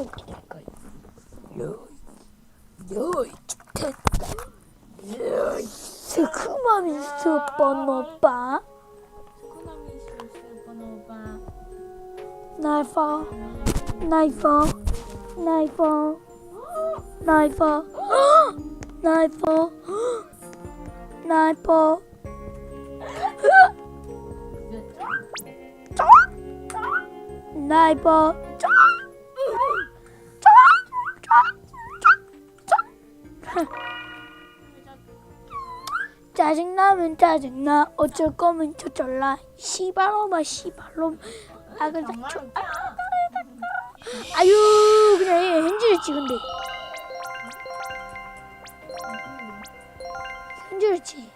너 기다릴까? 너, 너 됐다. 너, 스크마미 슈퍼노바. 코나미 슈퍼노바 나이퍼, 나이퍼, 나이퍼, 나이퍼, 나이퍼, 나이퍼. 나이퍼. 짜증나면 짜증나? 어쩔 거면 저쩔라? 시발로마 시발로 아 근데 저, 아, 아유 그냥 얘 현질했지 근데. 현질했지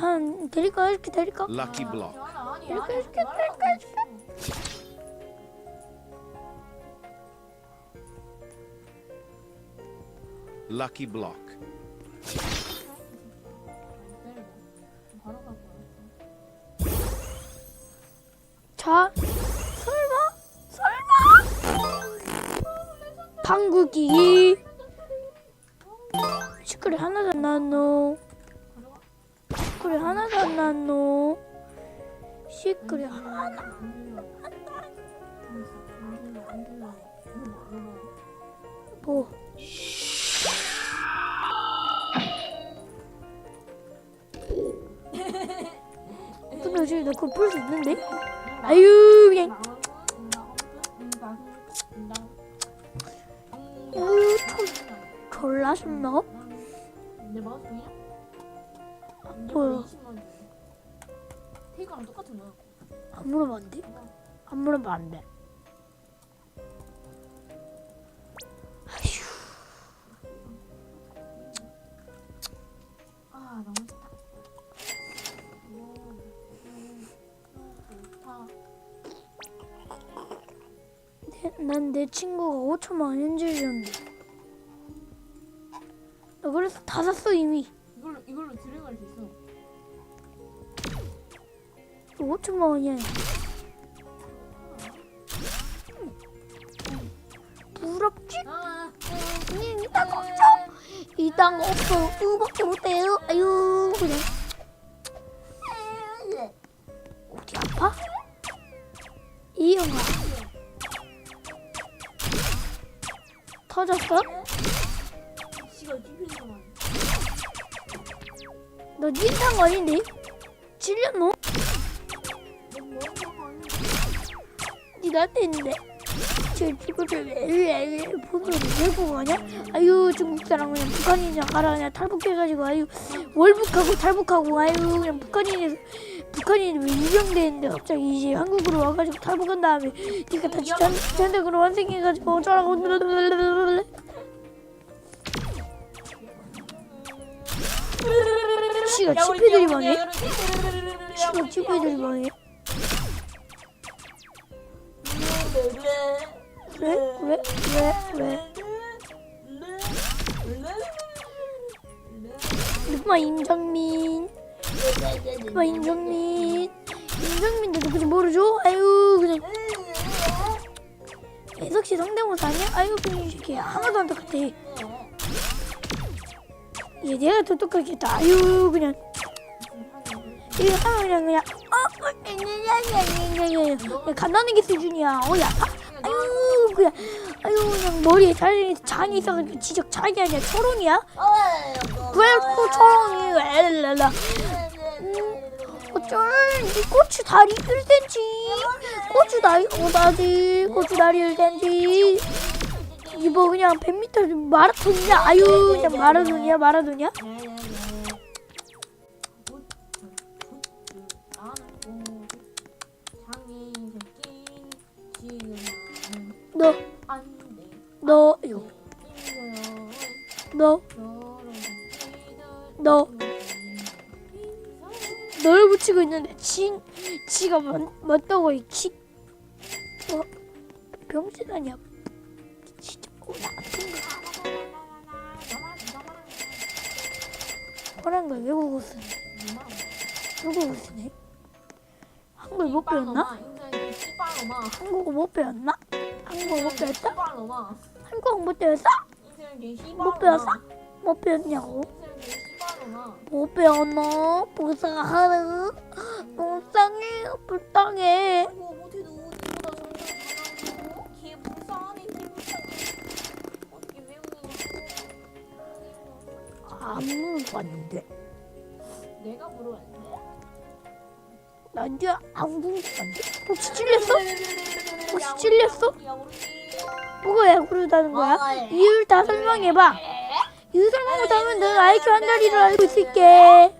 한 데릴까 이렇게 데릴까 Lucky block. 이렇게 이렇게 이렇게. Lucky block. 자 설마 설마? 방구기. 시끄리 하나도 안 나노 시끄리 하나도 안 나노 시끄리 하나. 뭐? 근데 지금 나 그거 풀수 있는데? 아유 그냥. 졸라 신나? 내 마우스 보이 냐? 보여. 20만 원. 테이크랑 똑같은 거야. 안 물으면 안 돼? 안 물으면 안 돼. 아 너무 좋다. 오, 오, 좋다. 난 내 친구가 5천만 원 현질이었는데 나 그래서 다 샀어 이미 이걸로 들어갈 수 있어. 5천만 원이야 부럽지? 아, 님 이딴 거 없죠? 이딴 거 없어 이거밖에 못해요 아유 그냥 어디 아파? 이영아 터졌어? 너 찐탄 거 아닌데? 질렸노? 니 나한테 있는데 저 친구들 왜왜 왜 보고 가냐? 아유 중국 사람 그냥 북한인이랑 가라 그냥 탈북해가지고 아유 월북하고 탈북하고 아유 그냥 북한인에서 북한인이 왜 인정되는데 갑자기 이제 한국으로 와가지고 탈북한 다음에 니가 다시 잔, 잔뜩으로 환생해가지고 어쩌라고 씨가 치피들이 망해? 씨가 치피들이 망해? 왜? 왜? 왜? 왜? 누마 임정민 누마 임정민 임정민도 누구지 모르죠? 아유 그냥 애석씨 성대모사 아니야? 아유 그냥 이 새끼 하나도 안 똑같아 얘 내가 더 똑같겠다. 아유 그냥. 이거 하면 그냥 그냥 어? 어? 그냥 간다는 게 수준이야. 어야 아유 그냥 아유 그냥 머리에 잘 잔이 있어가지고 지적 잔이 아니야 초롱이야? 왜 초롱이 랄랄라. 음, 어쩔 이 고추 다리 1cm 고추 다리 오다지. 고추 다리 1cm 이거 그냥 100m 마라톤이야? 아유 그냥 마라톤이야 마라톤이야? 너 너 이거. 너 너. 널 붙이고 있는데 지 지가 맞, 맞다고 이치 어 병신 아니야 엄마. 외국어 쓰네. 한글 못 배웠나? 한국어 못 배웠나? 한국어 못? 씨발놈아. 한국어 못 배웠어? 못 배웠어? 못 배웠냐고? 못 배웠노? 불쌍하네. 불쌍해, 불쌍해. 안 돼. 내가 물어봤는데. 안 돼. 혹시 찔렸어? 혹시 찔렸어? 뭐가 야 그러다는 거야? 이유를 다 설명해봐. 이유 설명을 다 하면 넌 IQ 한 자리를 알고 있을게.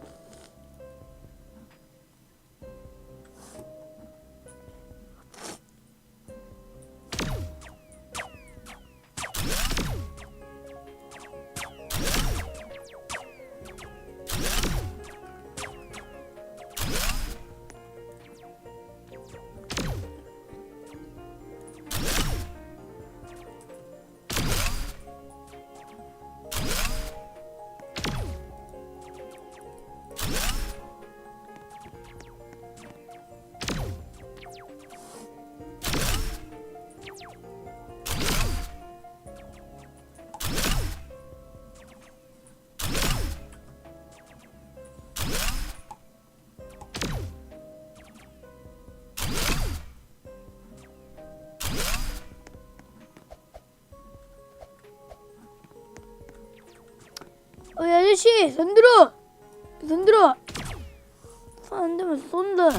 아저씨, 손 들어! 손 들어! 손안 들면 쏜다.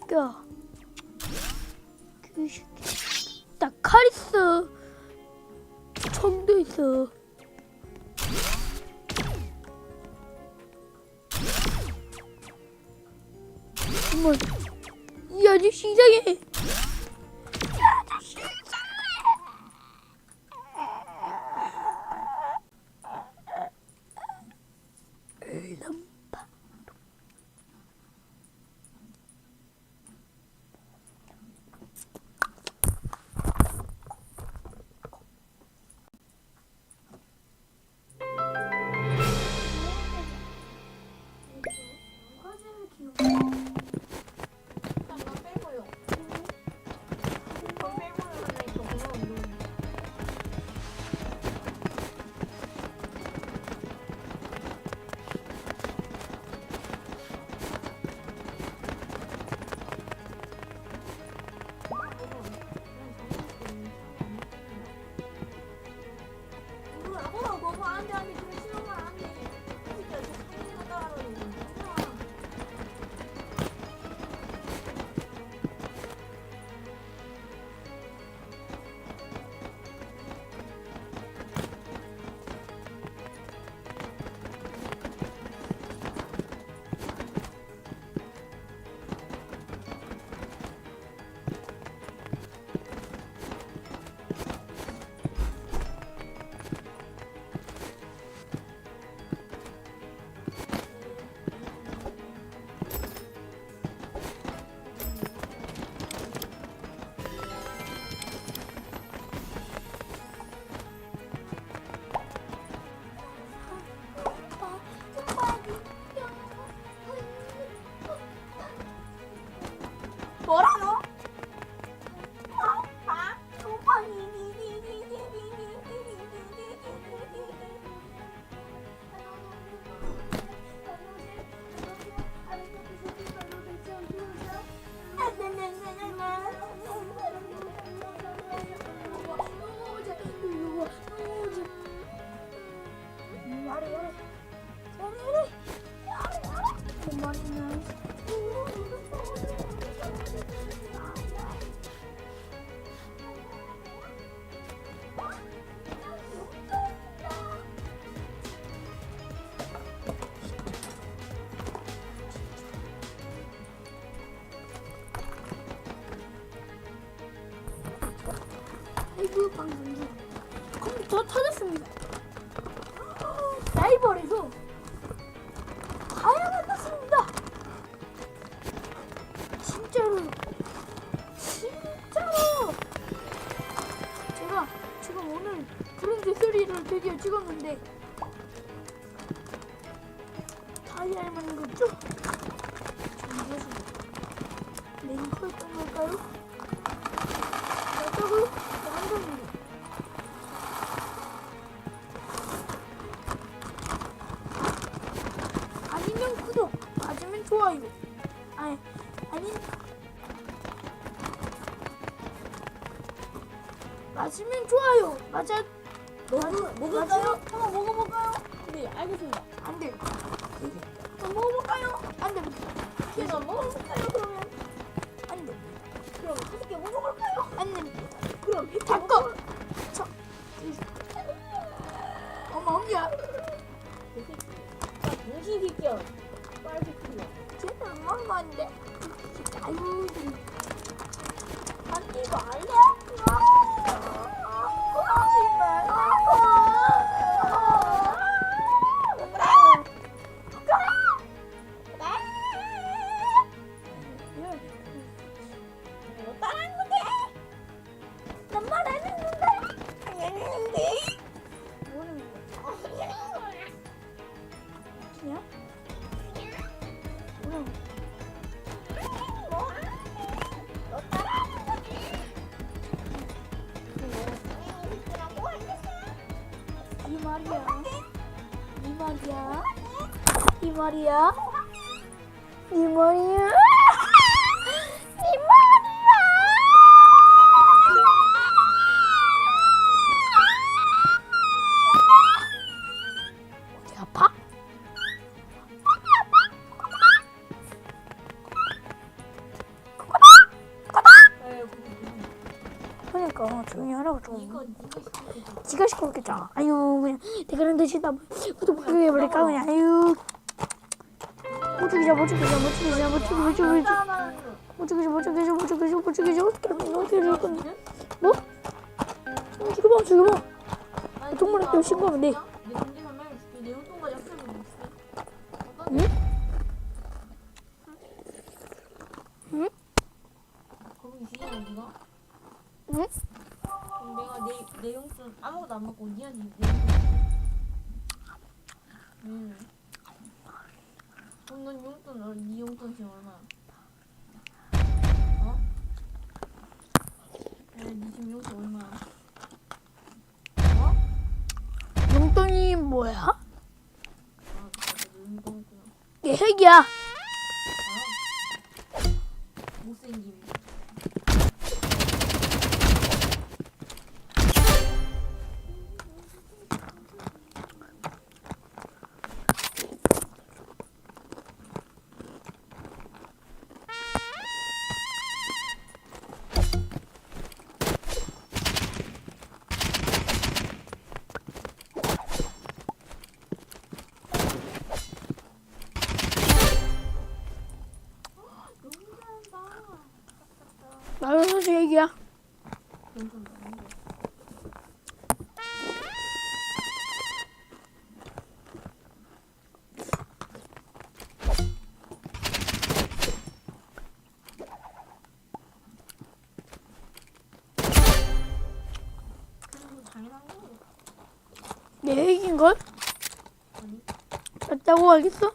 새끼야. 그 새끼. 나칼 있어. 총도 있어. 어머, 이 아저씨 이상해. 방송이 컴퓨터 터졌습니다. 라이벌에서 다양한 났습니다. 진짜로 진짜로 제가 지금 오늘 브론즈 3를 드디어 찍었는데 아이 할머니 그죠? 랭크 했던 걸까요? 맞아, 먹을, 먹을까요? 한번 먹어볼까요? 네, 알겠습니다. 안 돼. 이 말이야. 이 말이야. 이 말이야. 이 말이야. 시끄럽겠잖아. 아유 그냥 대가리 드시다 부게 해버릴까 그냥 아유. 못 죽이자 못 죽이자 못 죽이자 못 죽이자 못 죽이자 못 죽이자 못 죽이자 못 죽이자 못 죽이자 어떻게 하면 어떻게 될 건데? 뭐? 어, 죽여봐 죽여봐 네가 신고하면 돼. 뭐야? 얘 핵이야. 내 핵인걸? 맞다고 알겠어?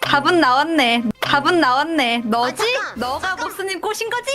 답은 나왔네. 답은 나왔네. 너지? 아! 너가 보스님 꼬신 거지?